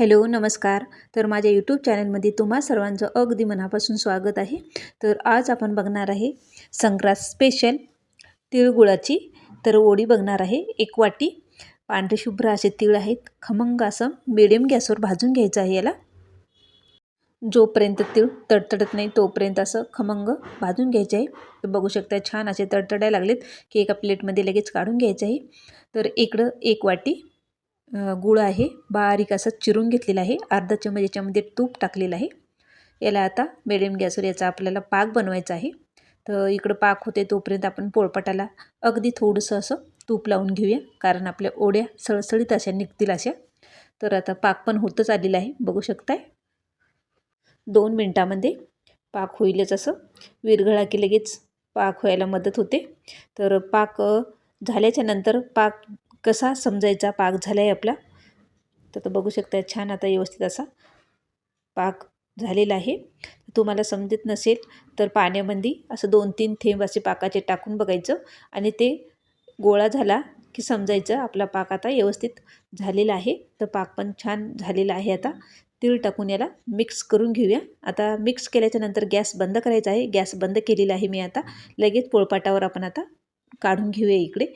Hello नमस्कार. तर माझ्या यूट्यूब चॅनलमध्ये तुम्हा सर्वांचं अगदी मनापासून स्वागत आहे. तर आज आपण बघणार आहे संक्रांत स्पेशल तिळगुळाची. तर ओळी बघणार आहे एक वाटी. पांढरे शुभ्र असे तिळ आहेत. खमंग असं मिडियम गॅसवर भाजून घ्यायचं आहे याला. जोपर्यंत तीळ तडतडत नाही तोपर्यंत असं खमंग भाजून घ्यायचे आहे. तर बघू शकता छान असे तडतडायला लागलेत की एका प्लेटमध्ये लगेच काढून घ्यायचे आहे. तर इकडं एक वाटी. गुळ आहे. बारीक असं चिरून घेतलेला आहे. अर्धा चमच याच्यामध्ये तूप टाकलेलं आहे. याला आता मिडियम गॅसवर याचा आपल्याला पाक बनवायचा आहे. तर इकडं पाक होते तोपर्यंत आपण पोळपाटाला अगदी थोडंसं असं तूप लावून घेऊया. कारण आपल्या ओढ्या सळसळीत अशा निघतील अशा. तर आता पाक पण होतच आलेलं आहे. बघू शकताय? दोन मिनटामध्ये पाक होईलच असं. विरघळा की लगेच पाक व्हायला मदत होते. तर पाक झाल्याच्यानंतर पाक कसा समजायचा पाक झाला आहे आपला? तर बघू शकता छान आता व्यवस्थित असा पाक झालेला आहे. तुम्हाला समजत नसेल तर पाण्यामध्ये असं दोन तीन थेंब असे पाकाचे टाकून बघायचं आणि ते गोळा झाला की समजायचं आपला पाक आता व्यवस्थित झालेला आहे. तर पाक पण छान झालेला आहे आता. तीळ टाकून याला मिक्स करून घेऊया. आता मिक्स केल्याच्यानंतर गॅस बंद करायचा आहे. गॅस बंद केलेला आहे मी आता. लगेच पोळपाटावर आपण आता काढून घेऊया इकडे.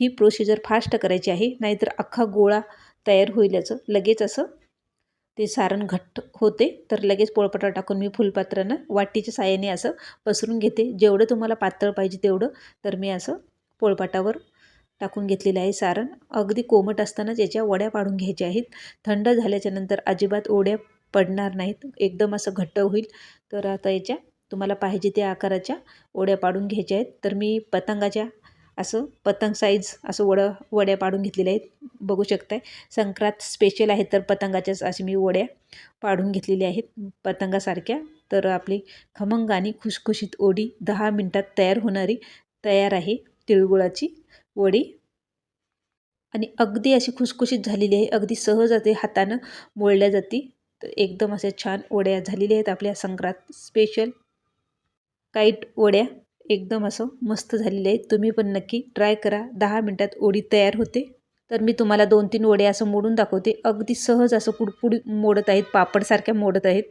ही प्रोसिजर फास्ट करायची आहे. नाहीतर अख्खा गोळा तयार होईल याचं. लगेच असं ते सारण घट्ट होते. तर लगेच पोळपाटा टाकून मी फुलपात्रानं वाटीच्या साह्याने असं पसरून घेते. जेवढं तुम्हाला पातळ पाहिजे तेवढं. तर मी असं पोळपाटावर टाकून घेतलेलं आहे सारण. अगदी कोमट असतानाच याच्या वड्या पाडून घ्यायच्या आहेत. थंड झाल्याच्यानंतर अजिबात ओढ्या पडणार नाहीत. एकदम असं घट्ट होईल. तर आता याच्या तुम्हाला पाहिजे त्या आकाराच्या ओढ्या पाडून घ्यायच्या आहेत. तर मी पतंगाच्या असं पतंग साईज असं वडं वड्या पाडून घेतलेल्या आहेत. बघू शकताय. संक्रांत स्पेशल आहे तर पतंगाच्याच अशी मी वड्या पाडून घेतलेल्या आहेत. पतंगासारख्या. तर आपली खमंग आणि खुशखुशीत ओडी दहा मिनटात तयार होणारी तयार आहे तिळगुळाची वडी. आणि अगदी अशी खुसखुशीत झालेली आहे. अगदी सहज ते हातानं मोळल्या जाते. तर एकदम अशा छान वड्या झालेल्या आहेत आपल्या संक्रांत स्पेशल काईट वड्या. एकदम असं मस्त झालेलं आहे तुम्ही पण नक्की ट्राय करा. दहा मिनटात ओढी तयार होते. तर मी तुम्हाला दोन तीन वडे असं मोडून दाखवते. अगदी सहज असं कुडकुड मोडत आहेत पापडसारख्या मोडत आहेत.